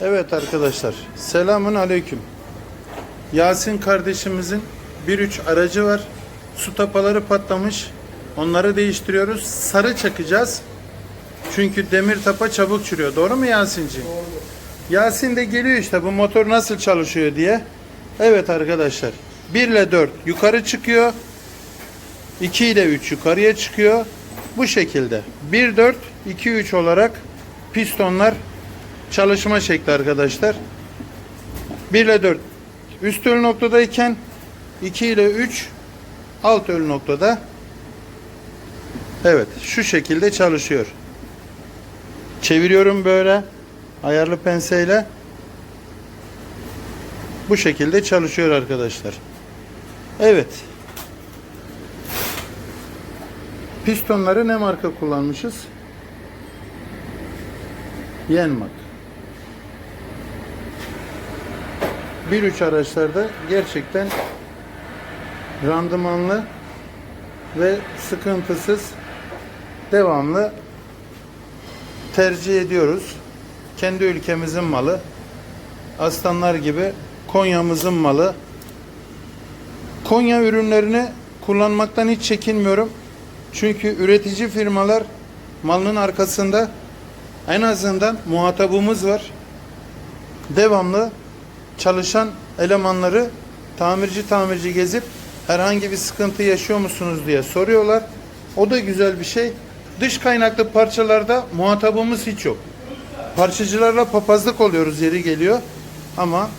Evet arkadaşlar. Selamun aleyküm. Yasin kardeşimizin 1.3 aracı var. Su tapaları patlamış. Onları değiştiriyoruz. Sarı çakacağız. Çünkü demir tapa çabuk çürüyor. Doğru mu Yasin'ciğim? Yasin de geliyor işte bu motor nasıl çalışıyor diye. Evet arkadaşlar. 1 ile 4 yukarı çıkıyor. 2 ile 3 yukarıya çıkıyor. Bu şekilde. 1 4 2 3 olarak pistonlar çalışma şekli arkadaşlar. 1 ile 4 üst ölü noktadayken 2 ile 3 alt ölü noktada. Evet şu şekilde çalışıyor. Çeviriyorum böyle ayarlı penseyle. Bu şekilde çalışıyor arkadaşlar. Evet. Pistonları ne marka kullanmışız? Yenmak. 1.3 araçlarda gerçekten randımanlı ve sıkıntısız devamlı tercih ediyoruz. Kendi ülkemizin malı. Aslanlar gibi Konya'mızın malı. Konya ürünlerini kullanmaktan hiç çekinmiyorum. Çünkü üretici firmalar malının arkasında en azından muhatabımız var. Devamlı çalışan elemanları tamirci tamirci gezip herhangi bir sıkıntı yaşıyor musunuz diye soruyorlar. O da güzel bir şey. Dış kaynaklı parçalarda muhatabımız hiç yok. Parçacılarla papazlık oluyoruz yeri geliyor. Ama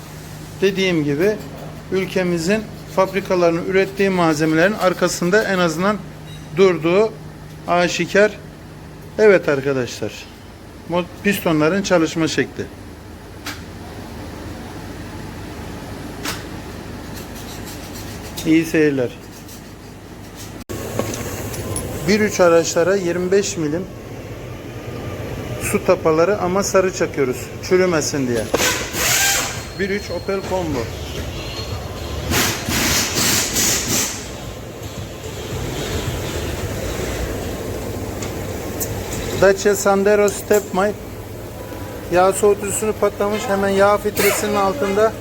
dediğim gibi ülkemizin fabrikalarının ürettiği malzemelerin arkasında en azından durduğu aşikar. Evet arkadaşlar. Pistonların çalışma şekli. İyi seyirler. 1.3 araçlara 25 milim su tapaları ama sarı çakıyoruz. Çürümesin diye. 1.3 Opel Combo. Dacia Sandero Stepmite yağ soğutucusunu patlamış hemen yağ filtresinin altında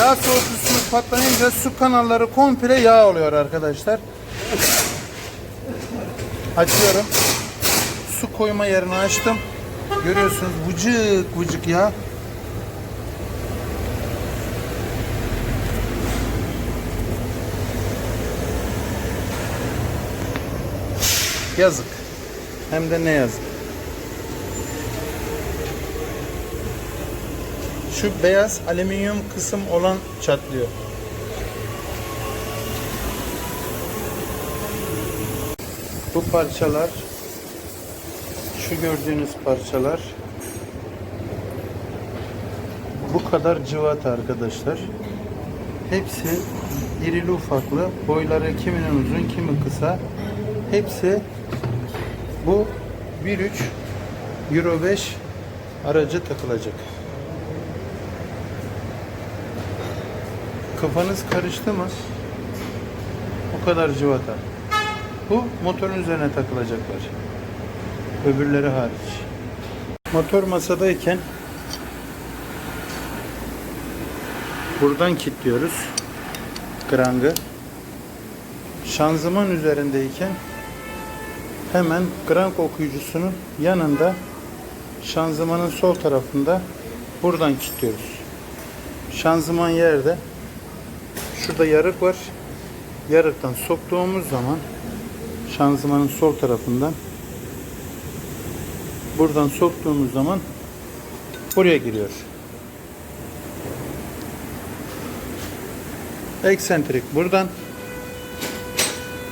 yağ soğutucusunu patlayınca su kanalları komple yağ oluyor arkadaşlar açıyorum su koyma yerini açtım görüyorsunuz vıcık vıcık yağ Yazık. Hem de ne yazık. Şu beyaz alüminyum kısım olan çatlıyor. Bu parçalar şu gördüğünüz parçalar bu kadar cıvata arkadaşlar. Hepsi irili ufaklı. Boyları kiminin uzun, kimi kısa. Hepsi bu 1.3 Euro 5 aracı takılacak. Kafanız karıştı mı? O kadar cıvata. Bu motorun üzerine takılacaklar. Öbürleri hariç. Motor masadayken buradan kilitliyoruz. Krangı. Şanzıman üzerindeyken hemen krank okuyucusunun yanında şanzımanın sol tarafında buradan kilitliyoruz. Şanzıman yerde şurada yarık var. Yarıktan soktuğumuz zaman şanzımanın sol tarafından buradan soktuğumuz zaman buraya giriyor. Eksentrik buradan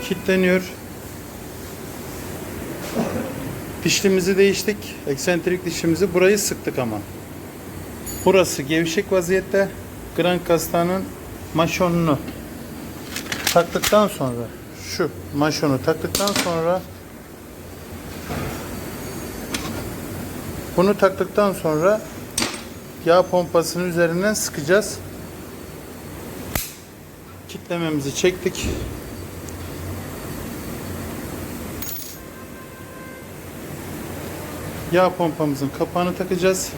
kilitleniyor. Dişlimizi değiştik. Eksentrik dişimizi burayı sıktık ama. Burası gevşek vaziyette. Grand kastanın maşonunu taktıktan sonra şu maşonu taktıktan sonra bunu taktıktan sonra yağ pompasının üzerinden sıkacağız. Kitlememizi çektik. Yağ pompamızın kapağını takacağız.